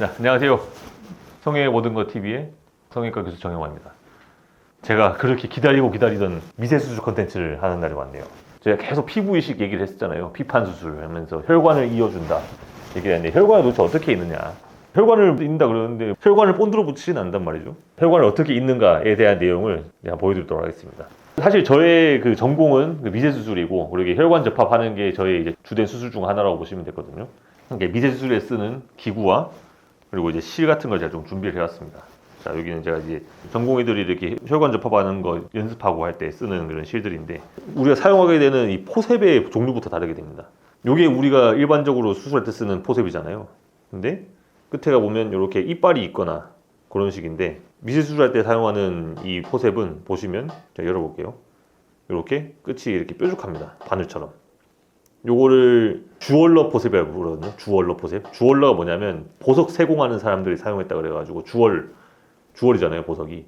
네, 안녕하세요. 성형의 모든 것 TV의 성형외과 교수 정영화입니다. 제가 그렇게 기다리고 기다리던 미세 수술 컨텐츠를 하는 날이 왔네요. 제가 계속 피부 이식 얘기를 했었잖아요. 피판 수술 하면서 혈관을 이어준다 얘기를 했는데 혈관이 도대체 어떻게 있느냐. 혈관을 잇는다 그러는데 혈관을 본드로 붙이진 않단 말이죠. 혈관을 어떻게 잇는가에 대한 내용을 제가 보여드리도록 하겠습니다. 사실 저의 그 전공은 그 미세 수술이고 그리고 혈관 접합하는 게 저의 이제 주된 수술 중 하나라고 보시면 되거든요. 이게 미세 수술에 쓰는 기구와 그리고 이제 실 같은 걸 제가 좀 준비를 해왔습니다. 자 여기는 제가 이제 전공의들이 이렇게 혈관 접합하는 거 연습하고 할 때 쓰는 그런 실들인데 우리가 사용하게 되는 이 포셉의 종류부터 다르게 됩니다. 요게 우리가 일반적으로 수술할 때 쓰는 포셉이잖아요. 근데 끝에가 보면 이렇게 이빨이 있거나 그런 식인데 미세 수술할 때 사용하는 이 포셉은 보시면 제가 열어볼게요. 이렇게 끝이 이렇게 뾰족합니다. 바늘처럼. 요거를 주얼러 포셉이라고 부르거든요. 주얼러 포셉. 주얼러가 뭐냐면 보석 세공하는 사람들이 사용했다 그래가지고 주얼 주얼이잖아요. 보석이.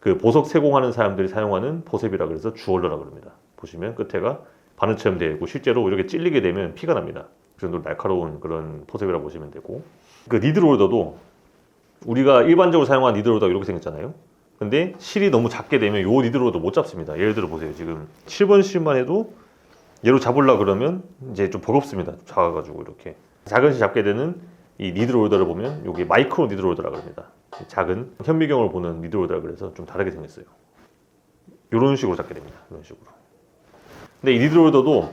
그 보석 세공하는 사람들이 사용하는 포셉이라 그래서 주얼러라 그럽니다. 보시면 끝에가 바늘처럼 되어 있고 실제로 이렇게 찔리게 되면 피가 납니다. 그 정도로 날카로운 그런 포셉이라 고 보시면 되고 그 니드롤더도 우리가 일반적으로 사용하는 니드롤더가 이렇게 생겼잖아요. 근데 실이 너무 작게 되면 요 니드롤더 못 잡습니다. 예를 들어 보세요. 지금 7번 실만 해도 얘로 잡으려 그러면 이제 좀 버겁습니다. 작아가지고 이렇게 작은 실 잡게 되는 이 니들 홀더를 보면 이게 마이크로 니들 홀더라 그럽니다. 작은 현미경을 보는 니들 홀더라 그래서 좀 다르게 생겼어요. 이런 식으로 잡게 됩니다. 이런 식으로. 근데 이 니들 홀더도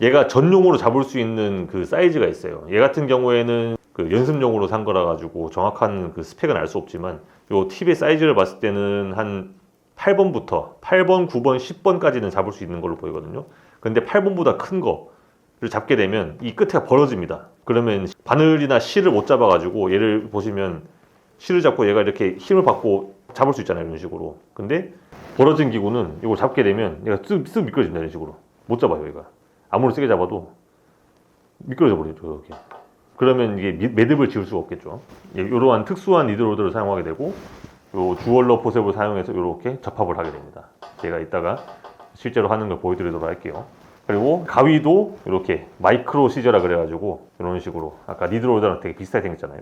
얘가 전용으로 잡을 수 있는 그 사이즈가 있어요. 얘 같은 경우에는 그 연습용으로 산 거라 가지고 정확한 그 스펙은 알 수 없지만 요 팁의 사이즈를 봤을 때는 한 8번부터 8번, 9번, 10번까지는 잡을 수 있는 걸로 보이거든요. 근데 8번보다 큰 거를 잡게 되면 이 끝에가 벌어집니다. 그러면 바늘이나 실을 못 잡아가지고 얘를 보시면 실을 잡고 얘가 이렇게 힘을 받고 잡을 수 있잖아요. 이런 식으로. 근데 벌어진 기구는 이걸 잡게 되면 얘가 쓱, 쓱 미끄러진다. 이런 식으로. 못 잡아요. 얘가. 아무리 세게 잡아도 미끄러져 버리죠. 이렇게. 그러면 이게 미- 매듭을 지을 수가 없겠죠. 예, 이러한 특수한 니드로드를 사용하게 되고 요 주얼러 포셉을 사용해서 이렇게 접합을 하게 됩니다. 제가 이따가 실제로 하는 걸 보여드리도록 할게요. 그리고 가위도 이렇게 마이크로 시저라 그래가지고 이런 식으로 아까 니드로드랑 되게 비슷하게 생겼잖아요.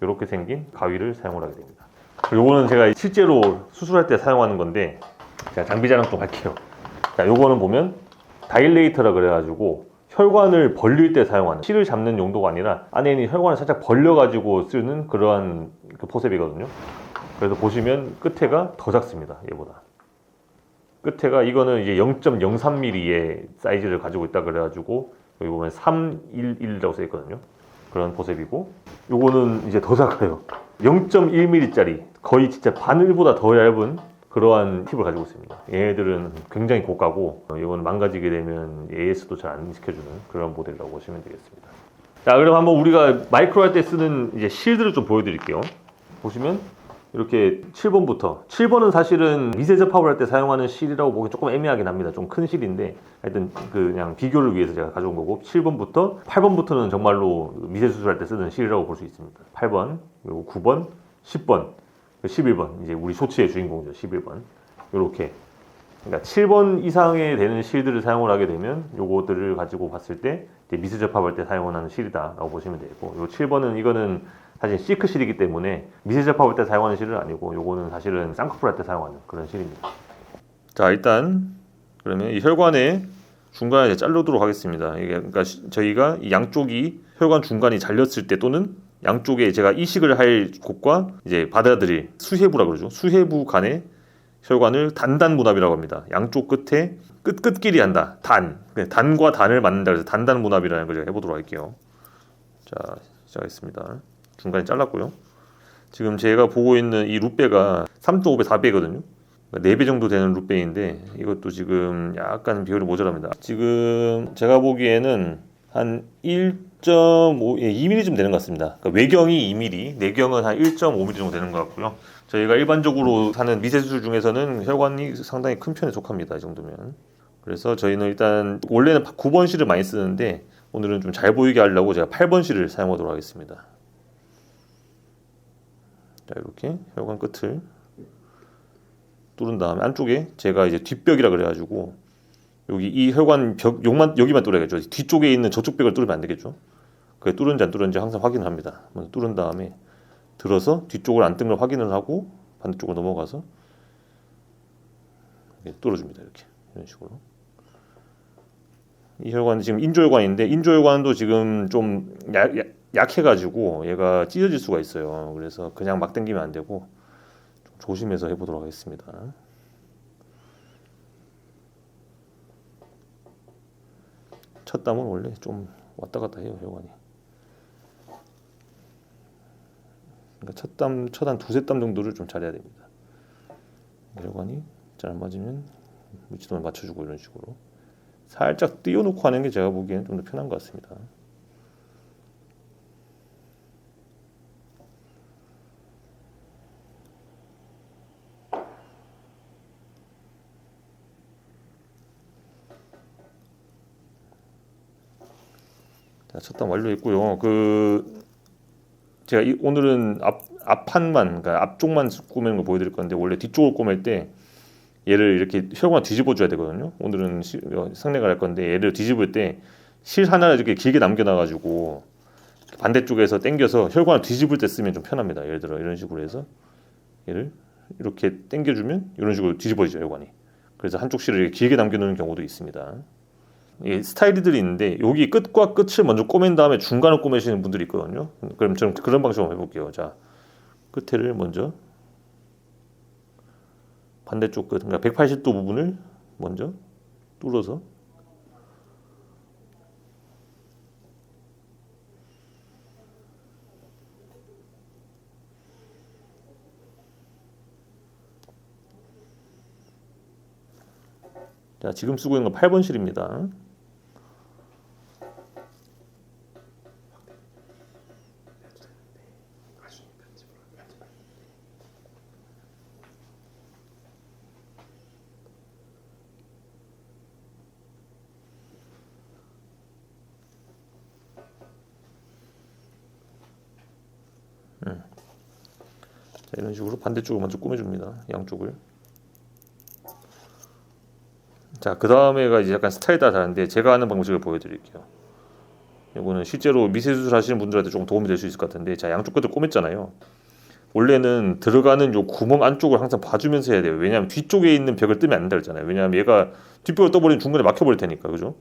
이렇게 생긴 가위를 사용을 하게 됩니다. 요거는 제가 실제로 수술할 때 사용하는 건데 제가 장비 자랑 좀 할게요. 자, 요거는 보면 다일레이터라 그래가지고 혈관을 벌릴 때 사용하는 실을 잡는 용도가 아니라 안에 있는 혈관을 살짝 벌려가지고 쓰는 그러한 그 포셉이거든요. 그래서 보시면 끝에가 더 작습니다. 얘보다. 끝에가 이거는 이제 0.03mm의 사이즈를 가지고 있다 그래가지고 여기 보면 311이라고 써 있거든요. 그런 포셉이고 요거는 이제 더 작아요. 0.1mm짜리 거의 진짜 바늘보다 더 얇은 그러한 팁을 가지고 있습니다. 얘네들은 굉장히 고가고 어, 이거는 망가지게 되면 AS도 잘 안 지켜주는 그런 모델이라고 보시면 되겠습니다. 자, 그럼 한번 우리가 마이크로 할 때 쓰는 이제 실드를 좀 보여드릴게요. 보시면 이렇게 7번부터. 7번은 사실은 미세 접합을 할때 사용하는 실이라고 보기 조금 애매하긴 합니다. 좀 큰 실인데 하여튼 그 그냥 비교를 위해서 제가 가져온 거고 7번부터 8번부터는 정말로 미세 수술할 때 쓰는 실이라고 볼 수 있습니다. 8번 그리고 9번 10번 11번. 이제 우리 쇼츠의 주인공이죠. 11번. 이렇게. 그러니까 7번 이상의 되는 실들을 사용을 하게 되면 요거들을 가지고 봤을 때 미세 접합할 때 사용하는 실이다라고 보시면 되고 요 7번은 이거는 사실 시크 실이기 때문에 미세 접합할 때 사용하는 실은 아니고 요거는 사실은 쌍꺼풀 할 때 사용하는 그런 실입니다. 자 일단 그러면 이 혈관의 중간에 이제 자르도록 하겠습니다. 이게 그러니까 시- 저희가 이 양쪽이 혈관 중간이 잘렸을 때 또는 양쪽에 제가 이식을 할 곳과 이제 받아들일 수혜부라 그러죠. 수혜부 간의 혈관을 단단 문합이라고 합니다. 양쪽 끝에 끝 끝끼리 한다. 단. 그 단과 단을 맞는다 그래서 단단 문합이라는 걸 제가 해보도록 할게요. 자 시작했습니다. 중간에 잘랐고요. 지금 제가 보고 있는 이 룻배가 3.5배 4배거든요. 4배 정도 되는 룻배인데 이것도 지금 약간 비율이 모자랍니다. 지금 제가 보기에는 한 1.5, 예, 2mm쯤 되는 것 같습니다. 그러니까 외경이 2mm, 내경은 한 1.5mm 정도 되는 것 같고요. 저희가 일반적으로 하는 미세수술 중에서는 혈관이 상당히 큰 편에 속합니다. 이 정도면. 그래서 저희는 일단 원래는 9번 실을 많이 쓰는데 오늘은 좀 잘 보이게 하려고 제가 8번 실을 사용하도록 하겠습니다. 자 이렇게 혈관 끝을 뚫은 다음에 안쪽에 제가 이제 뒷벽이라 그래가지고 여기 이 혈관 벽 여기만 여기만 뚫어야겠죠. 뒤쪽에 있는 저쪽 벽을 뚫으면 안 되겠죠. 그게 뚫은지 안 뚫은지 항상 확인을 합니다. 먼저 뚫은 다음에 들어서 뒤쪽을 안 뜬 걸 확인을 하고 반대쪽으로 넘어가서 뚫어줍니다. 이렇게 이런 식으로. 이 혈관은 지금 인조혈관인데 인조혈관도 지금 좀 약, 약, 약해가지고 얘가 찢어질 수가 있어요. 그래서 그냥 막 당기면 안 되고 좀 조심해서 해보도록 하겠습니다. 첫 담은 원래 좀 왔다 갔다 해요 혈관이. 그러니까 첫 담, 첫한 두세 담 정도를 좀 잘해야 됩니다. 혈관이 잘 안 맞으면 물치동을 맞춰주고 이런 식으로 살짝 띄워놓고 하는 게 제가 보기에는 좀 더 편한 것 같습니다. 자, 첫단 완료했고요. 그 제가 이, 오늘은 앞 앞판만 그러니까 앞쪽만 꾸미는 걸 보여드릴 건데 원래 뒤쪽을 꾸밀 때 얘를 이렇게 혈관 뒤집어 줘야 되거든요. 오늘은 시, 어, 상례가 할 건데 얘를 뒤집을 때 실 하나를 이렇게 길게 남겨놔가지고 반대쪽에서 당겨서 혈관을 뒤집을 때 쓰면 좀 편합니다. 예를 들어 이런 식으로 해서 얘를 이렇게 당겨주면 이런 식으로 뒤집어지죠 혈관이. 그래서 한쪽 실을 길게 남겨놓는 경우도 있습니다. 이 스타일들이 있는데 여기 끝과 끝을 먼저 꼬맨 다음에 중간을 꼬매시는 분들이 있거든요. 그럼 저는 그런 방식으로 해볼게요. 자, 끝에를 먼저 반대쪽 끝, 그러니까 180도 부분을 먼저 뚫어서 자, 지금 쓰고 있는 건 8번 실입니다. 반대쪽을 먼저 꾸며줍니다. 양쪽을. 자, 그 다음에가 이제 약간 스타일에 따라 다른데 제가 하는 방식을 보여드릴게요. 이거는 실제로 미세 수술 하시는 분들한테 조금 도움이 될 수 있을 것 같은데, 자, 양쪽 끝을 꼬맸잖아요. 원래는 들어가는 요 구멍 안쪽을 항상 봐주면서 해야 돼요. 왜냐하면 뒤쪽에 있는 벽을 뜨면 안 된다 그랬잖아요. 왜냐하면 얘가 뒷벽을 떠버리면 중간에 막혀버릴 테니까, 그죠?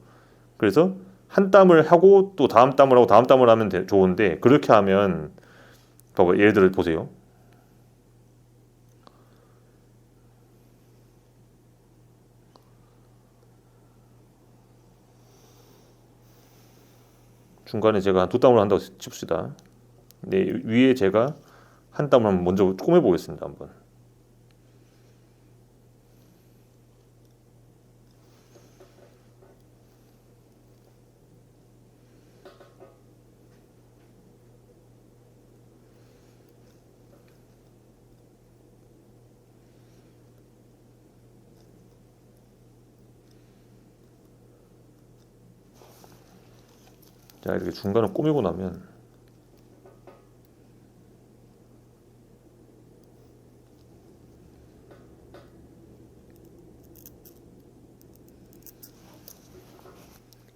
그래서 한 땀을 하고 또 다음 땀을 하고 다음 땀을 하면 돼- 좋은데 그렇게 하면 봐봐 예를 들어 보세요. 중간에 제가 두 땀을 한다고 칩시다. 네, 위에 제가 한 땀을 한번 먼저 꼬매 보겠습니다. 한번. 자, 이렇게 중간을 꼬매고 나면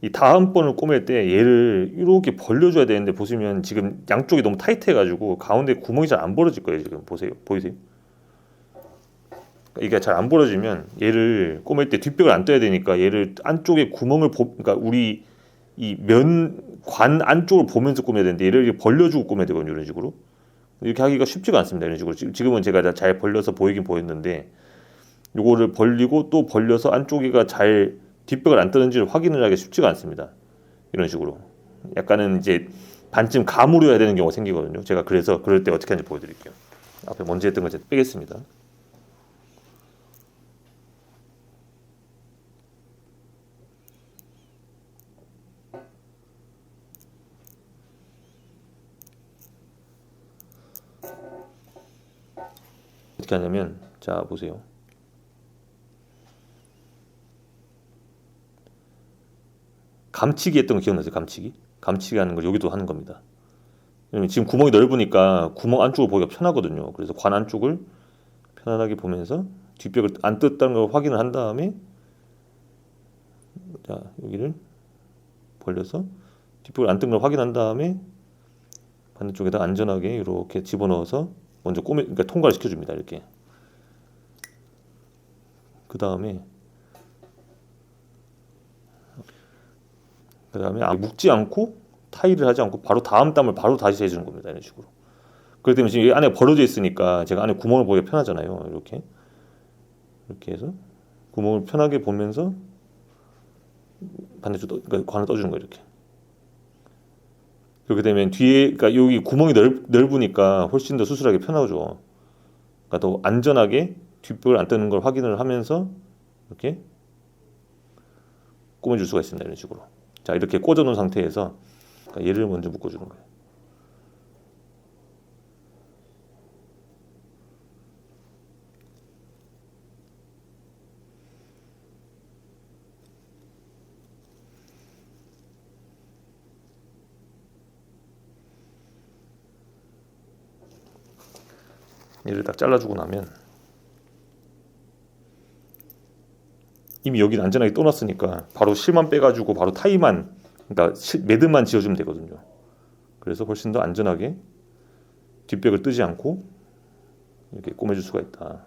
이 다음번을 꼬맬 때 얘를 이렇게 벌려줘야 되는데 보시면 지금 양쪽이 너무 타이트해가지고 가운데 구멍이 잘 안 벌어질 거예요 지금 보세요 보이세요? 이게 잘 안 벌어지면 얘를 꼬맬 때 뒷벽을 안 떠야 되니까 얘를 안쪽에 구멍을 보, 그러니까 우리 이 면 관 안쪽을 보면서 꾸며야 되는데 얘를 이렇게 벌려주고 꾸며야 되거든요 이런 식으로. 이렇게 하기가 쉽지가 않습니다 이런 식으로. 지금- 지금은 제가 다잘 벌려서 보이긴 보였는데 요거를 벌리고 또 벌려서 안쪽이가 잘 뒷벽을 안 뜨는지를 확인을 하기 쉽지가 않습니다 이런 식으로. 약간은 이제 반쯤 가무려야 되는 경우가 생기거든요. 제가 그래서 그럴 때 어떻게 하는지 보여드릴게요. 앞에 먼저 했던 거 제가 빼겠습니다 어떻게 하냐면 자 보세요. 감치기 했던 거 기억나세요? 감치기? 감치기 하는 걸 여기도 하는 겁니다. 지금 구멍이 넓으니까 구멍 안쪽을 보기가 편하거든요. 그래서 관 안쪽을 편안하게 보면서 뒷벽을 안 떴다는 걸 확인을 한 다음에 자 여기를 벌려서 뒷벽을 안뜬걸 확인한 다음에 반대쪽에다 안전하게 이렇게 집어넣어서 먼저 꼬매 그러니까 통과를 시켜줍니다 이렇게. 그 다음에 그 다음에 묶지 않고 타일을 하지 않고 바로 다음 땀을 바로 다시 해주는 겁니다 이런 식으로. 그렇기 때문에 지금 이 안에 벌어져 있으니까 제가 안에 구멍을 보기가 편하잖아요 이렇게. 이렇게 해서 구멍을 편하게 보면서 반대쪽 그러니까 관을 떠주는 거예요 이렇게 그렇게 되면 뒤에 그러니까 여기 구멍이 넓, 넓으니까 훨씬 더 수술하기 편하죠. 그러니까 더 안전하게 뒷벽을 안 뜨는 걸 확인을 하면서 이렇게 꼬매줄 수가 있습니다. 이런 식으로. 자 이렇게 꽂아놓은 상태에서 그러니까 얘를 먼저 묶어주는 거예요. 얘를 딱 잘라주고 나면 이미 여기 안전하게 떠났으니까 바로 실만 빼가지고 바로 타이만 그러니까 실- 매듭만 지어주면 되거든요. 그래서 훨씬 더 안전하게 뒷벽을 뜨지 않고 이렇게 꼬매줄 수가 있다.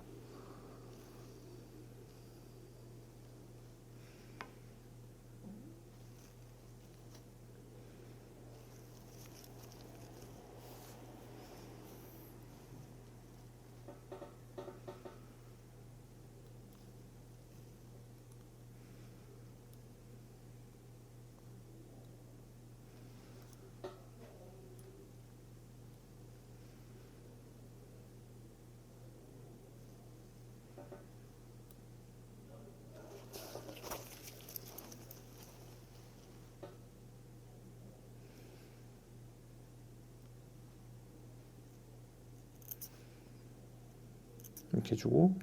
이렇게 해주고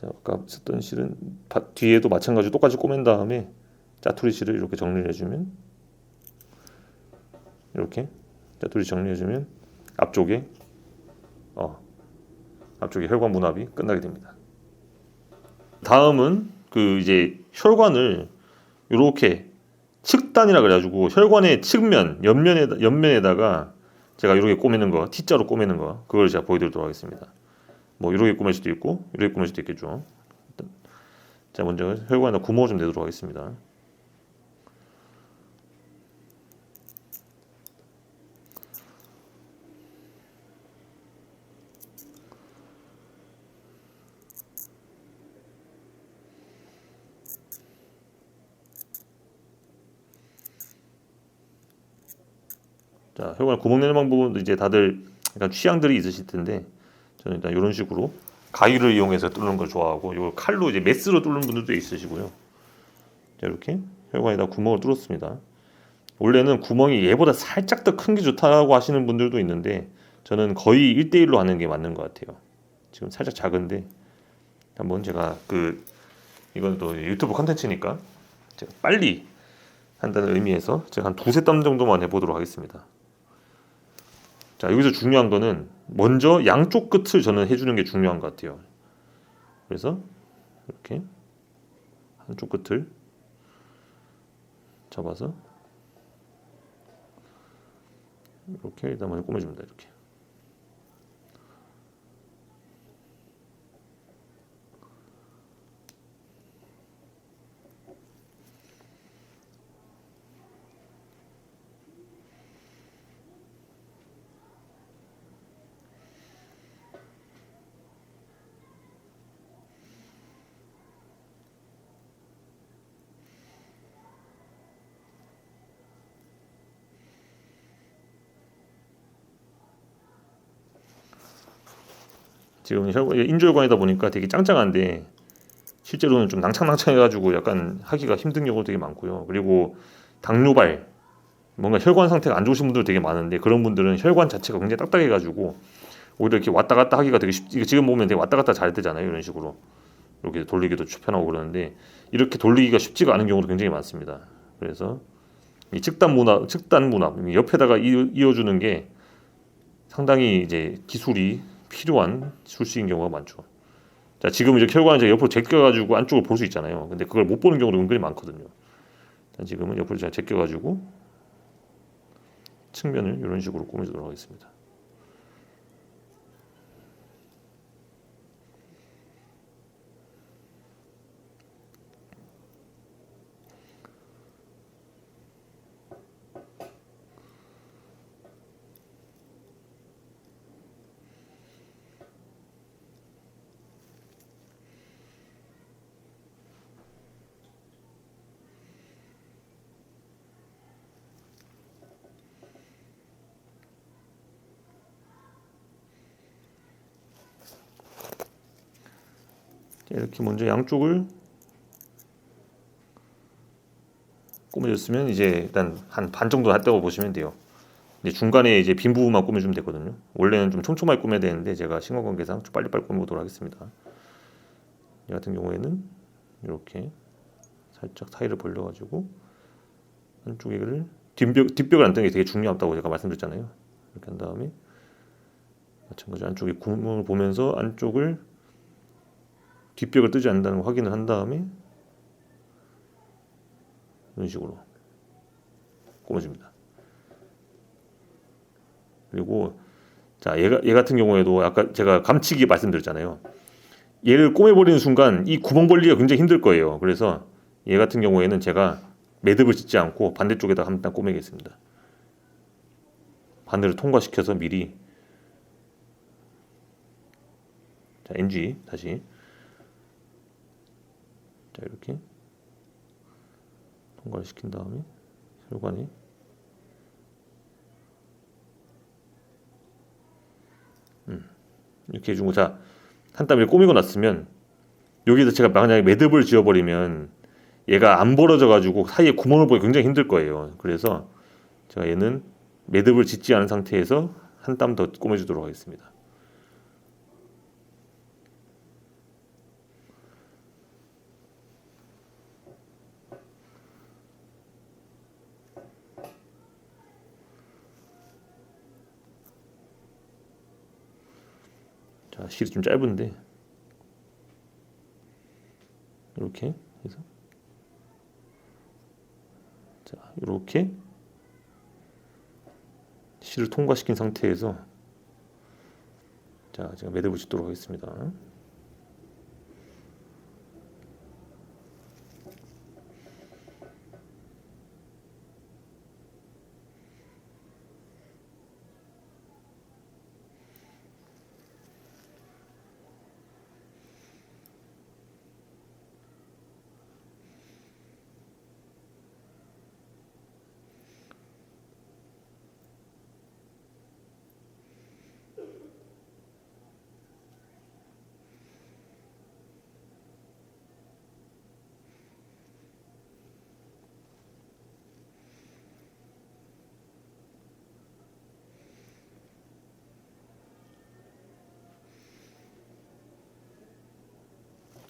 자, 아까 썼던 실은 바- 뒤에도 마찬가지로 똑같이 꼬맨 다음에 짜투리 실을 이렇게 정리를 해주면 이렇게 짜투리 정리해주면 앞쪽에 어 앞쪽에 혈관 문합이 끝나게 됩니다. 다음은 그 이제 혈관을 이렇게 측단이라 그래가지고 혈관의 측면 옆면에 옆면에다가 제가 이렇게 꼬매는 거 T자로 꼬매는 거 그걸 제가 보여드리도록 하겠습니다. 뭐 이렇게 꾸밀 수도 있고 이렇게 꾸밀 수도 있겠죠. 자 먼저 혈관에다 구멍을 좀 내도록 하겠습니다. 자 혈관 구멍 내는 방법은 이제 다들 약간 취향들이 있으실 텐데 저는 일단 이런 식으로 가위를 이용해서 뚫는 걸 좋아하고 요 칼로 이제 메스로 뚫는 분들도 있으시고요. 자 이렇게 혈관에다 구멍을 뚫었습니다. 원래는 구멍이 얘보다 살짝 더 큰 게 좋다고 하시는 분들도 있는데 저는 거의 1대1로 하는 게 맞는 것 같아요. 지금 살짝 작은데 한번 제가 그 이건 또 유튜브 컨텐츠니까 제가 빨리 한다는 의미에서 제가 한 두세 땀 정도만 해보도록 하겠습니다. 자 여기서 중요한 거는 먼저 양쪽 끝을 저는 해주는 게 중요한 것 같아요. 그래서 이렇게 한쪽 끝을 잡아서 이렇게 일단 먼저 꼬매줍니다. 이렇게. 지금 혈관 인조혈관이다 보니까 되게 짱짱한데 실제로는 좀 낭창낭창해가지고 약간 하기가 힘든 경우도 되게 많고요. 그리고 당뇨발 뭔가 혈관 상태가 안 좋으신 분들 되게 많은데 그런 분들은 혈관 자체가 굉장히 딱딱해가지고 오히려 이렇게 왔다 갔다 하기가 되게 쉽. 이거 지금 보면 되게 왔다 갔다 잘 되잖아요. 이런 식으로 이렇게 돌리기도 편하고 그러는데 이렇게 돌리기가 쉽지가 않은 경우도 굉장히 많습니다. 그래서 이 측단 문합, 측단 문합 옆에다가 이- 이어주는 게 상당히 이제 기술이 필요한 술식인 경우가 많죠. 자, 지금 이제 혈관을 옆으로 제껴가지고 안쪽을 볼 수 있잖아요. 근데 그걸 못 보는 경우도 은근히 많거든요. 자, 지금은 옆으로 제껴가지고 측면을 이런 식으로 꾸며주도록 하겠습니다. 이렇게 먼저 양쪽을 꾸며줬으면 이제 일단 한 반 정도 했다고 보시면 돼요. 이제 중간에 이제 빈 부분만 꾸며주면 되거든요. 원래는 좀 촘촘하게 꾸며야 되는데 제가 신경 관계상 좀 빨리빨리 꾸며보도록 하겠습니다. 이 같은 경우에는 이렇게 살짝 사이를 벌려가지고 한쪽에를 뒷벽 뒷벽을 안 뜨는 게 되게 중요하다고 제가 말씀드렸잖아요. 이렇게 한 다음에 마찬가지 안쪽에 구멍을 보면서 안쪽을 뒷벽을 뜨지 않는다는 걸 확인을 한 다음에 이런 식으로 꾸며줍니다. 그리고 자 얘가 얘 같은 경우에도 아까 제가 감치기 말씀드렸잖아요. 얘를 꼬매버리는 순간 이 구멍 벌리기가 굉장히 힘들 거예요. 그래서 얘 같은 경우에는 제가 매듭을 짓지 않고 반대쪽에다 한단 꼬매겠습니다. 바늘을 통과시켜서 미리 자 NG 다시 자 이렇게 통과를 시킨 다음에 혈관이 음, 이렇게 해주고 자 한 땀을 꼬미고 났으면 여기서 제가 만약에 매듭을 지어버리면 얘가 안 벌어져 가지고 사이에 구멍을 보기 굉장히 힘들 거예요. 그래서 제가 얘는 매듭을 짓지 않은 상태에서 한 땀 더 꼬매주도록 하겠습니다. 자, 실이 좀 짧은데. 이렇게 해서. 자, 이렇게. 실을 통과시킨 상태에서 자, 제가 매듭을 짓도록 하겠습니다.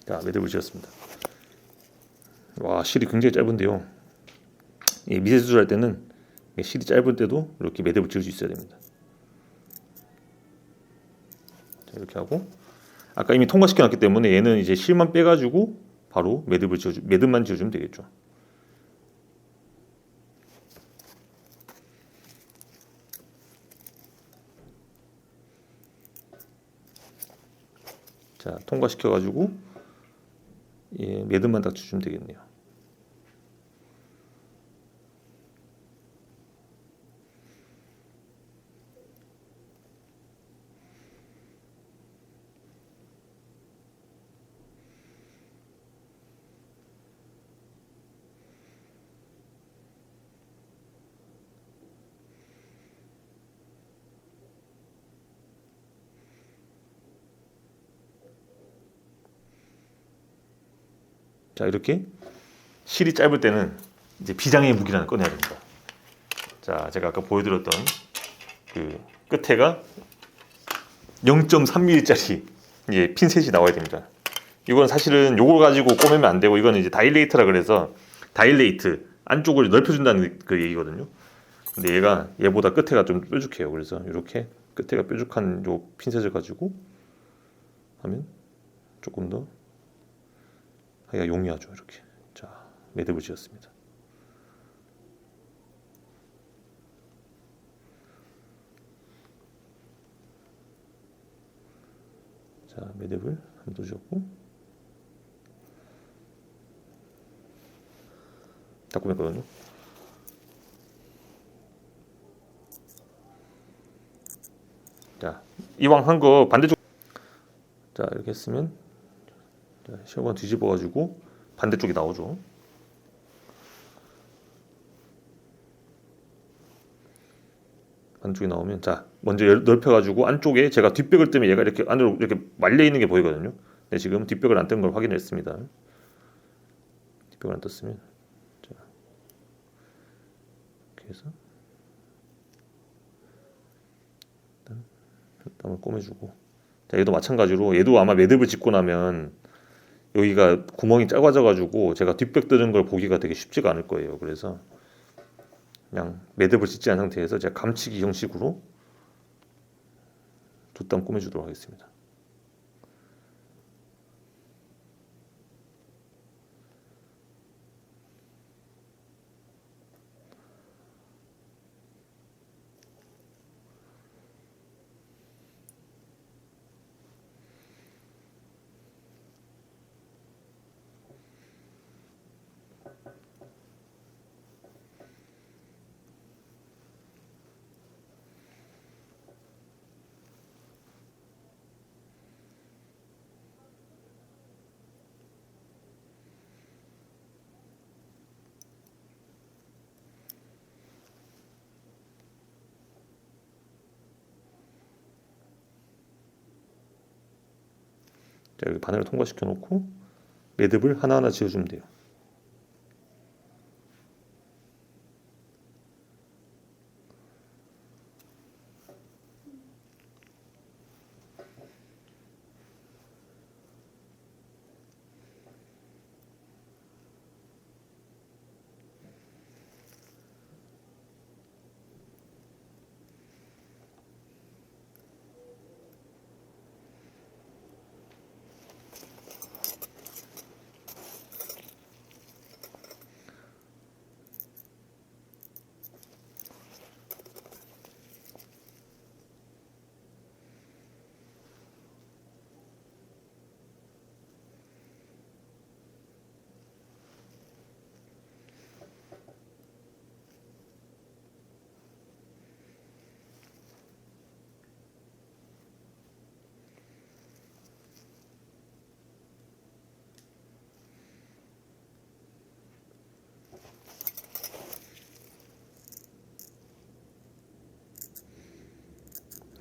자, 매듭을 지었습니다. 와, 실이 굉장히 짧은데요. 이 미세 수술할 때는 이 실이 짧을 때도 이렇게 매듭을 지을 수 있어야 됩니다. 자, 이렇게 하고 아까 이미 통과시켜 놨기 때문에 얘는 이제 실만 빼 가지고 바로 매듭을 지어 매듭만 지어 주면 되겠죠. 자, 통과시켜 가지고 예, 매듭만 딱 주시면 되겠네요. 자 이렇게 실이 짧을 때는 이제 비장의 무기란을 꺼내야 됩니다. 자 제가 아까 보여드렸던 그 끝에가 0.3mm짜리 이제 핀셋이 나와야 됩니다. 이건 사실은 요걸 가지고 꼬매면 안 되고 이거는 이제 다일레이트라 그래서 다일레이트 안쪽을 넓혀준다는 그 얘기거든요. 근데 얘가 얘보다 끝에가 좀 뾰족해요. 그래서 이렇게 끝에가 뾰족한 요 핀셋을 가지고 하면 조금 더 하기가 용이하죠. 이렇게. 자, 매듭을 지었습니다. 자, 매듭을 한도 지었고 다 꾸몄거든요. 자, 이왕 한 거 반대쪽 자, 이렇게 했으면 시험관 뒤집어 가지고 반대쪽이 나오죠. 반쪽이 나오면 자 먼저 열- 넓혀가지고 안쪽에 제가 뒷벽을 뜨면 얘가 이렇게 안으로 이렇게 말려 있는 게 보이거든요. 근데 지금 뒷벽을 안 뜬 걸 확인했습니다. 뒷벽을 안 떴으면 자 이렇게 해서 일단 땀을 꼬매주고 자 얘도 마찬가지로 얘도 아마 매듭을 짓고 나면 여기가 구멍이 작아져가지고 제가 뒷벽 뜨는 걸 보기가 되게 쉽지가 않을 거예요. 그래서 그냥 매듭을 짓지 않은 상태에서 제가 감치기 형식으로 두 땀 꾸며주도록 하겠습니다. 자, 여기 바늘을 통과시켜 놓고 매듭을 하나하나 지어주면 돼요.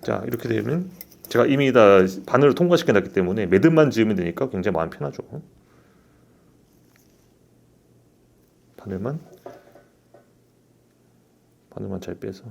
자, 이렇게 되면 제가 이미 다 바늘을 통과시켜 놨기 때문에 매듭만 지으면 되니까 굉장히 마음 편하죠. 바늘만 바늘만 잘 빼서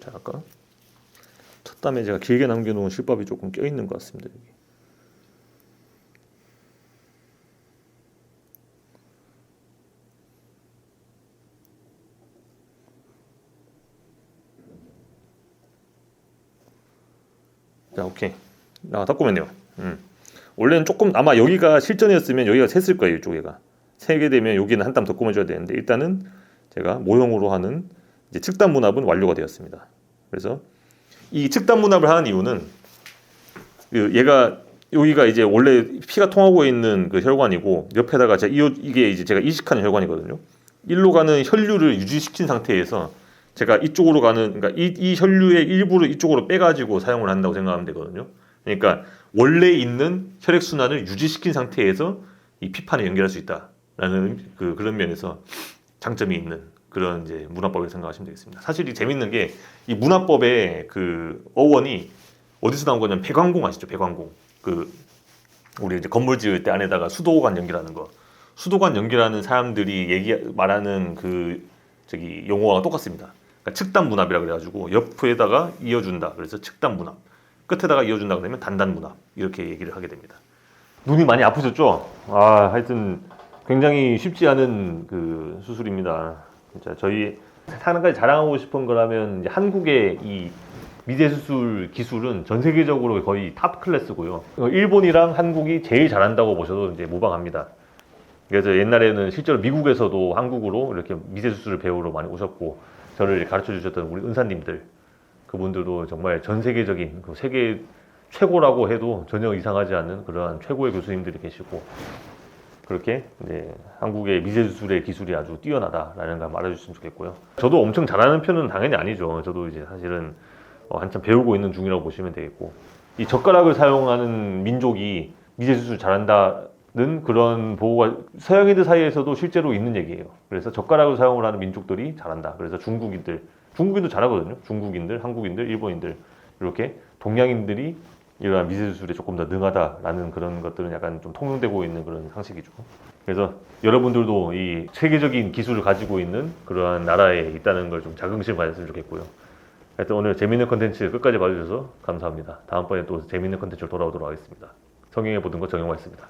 자 아까 첫 담에 제가 길게 남겨놓은 실밥이 조금 껴 있는 것 같습니다. 여기. 자 오케이 아 닦고면요. 음. 원래는 조금 아마 여기가 실전이었으면 여기가 샜을 거예요 이쪽에가 세게 되면 여기는 한 땀더 꾸며줘야 되는데 일단은 제가 모형으로 하는 이제 측단 문합은 완료가 되었습니다. 그래서 이 측단 문합을 하는 이유는 그 얘가 여기가 이제 원래 피가 통하고 있는 그 혈관이고 옆에다가 제가 이 이게 이제 제가 이식하는 혈관이거든요. 일로 가는 혈류를 유지시킨 상태에서 제가 이쪽으로 가는 그러니까 이, 이 혈류의 일부를 이쪽으로 빼가지고 사용을 한다고 생각하면 되거든요. 그러니까 원래 있는 혈액 순환을 유지시킨 상태에서 이 피판에 연결할 수 있다라는 그 그런 면에서 장점이 있는 그런 이제 문화법을 생각하시면 되겠습니다. 사실 이 재밌는 게 이 문화법의 그 어원이 어디서 나온 거냐면 배관공 아시죠? 배관공. 그 우리 이제 건물 지을 때 안에다가 수도관 연결하는 거. 수도관 연결하는 사람들이 얘기 말하는 그 저기 용어가 똑같습니다. 그러니까 측단 문합이라 그래가지고 옆에다가 이어준다. 그래서 측단 문합. 끝에다가 이어준다 그러면 단단 문합 이렇게 얘기를 하게 됩니다. 눈이 많이 아프셨죠? 아, 하여튼 굉장히 쉽지 않은 그 수술입니다. 진짜 저희 하나까지 자랑하고 싶은 거라면 이제 한국의 이 미세 수술 기술은 전 세계적으로 거의 탑 클래스고요. 어, 일본이랑 한국이 제일 잘한다고 보셔도 이제 무방합니다. 그래서 옛날에는 실제로 미국에서도 한국으로 이렇게 미세 수술을 배우러 많이 오셨고 저를 가르쳐 주셨던 우리 은사님들 그분들도 정말 전 세계적인 그 세계 최고라고 해도 전혀 이상하지 않는 그러한 최고의 교수님들이 계시고 그렇게 이제 한국의 미세수술의 기술이 아주 뛰어나다라는 걸 말해주셨으면 좋겠고요. 저도 엄청 잘하는 편은 당연히 아니죠. 저도 이제 사실은 어, 한참 배우고 있는 중이라고 보시면 되겠고 이 젓가락을 사용하는 민족이 미세수술 잘한다는 그런 보고가 서양인들 사이에서도 실제로 있는 얘기예요. 그래서 젓가락을 사용을 하는 민족들이 잘한다. 그래서 중국인들, 중국인도 잘하거든요. 중국인들, 한국인들, 일본인들 이렇게 동양인들이 이러한 미세수술에 조금 더 능하다라는 그런 것들은 약간 좀 통용되고 있는 그런 상식이죠. 그래서 여러분들도 이 세계적인 기술을 가지고 있는 그러한 나라에 있다는 걸 좀 자긍심 가졌으면 좋겠고요. 하여튼 오늘 재밌는 컨텐츠 끝까지 봐주셔서 감사합니다. 다음번에 또 재밌는 컨텐츠로 돌아오도록 하겠습니다. 성경에 보던 것 정영화였습니다.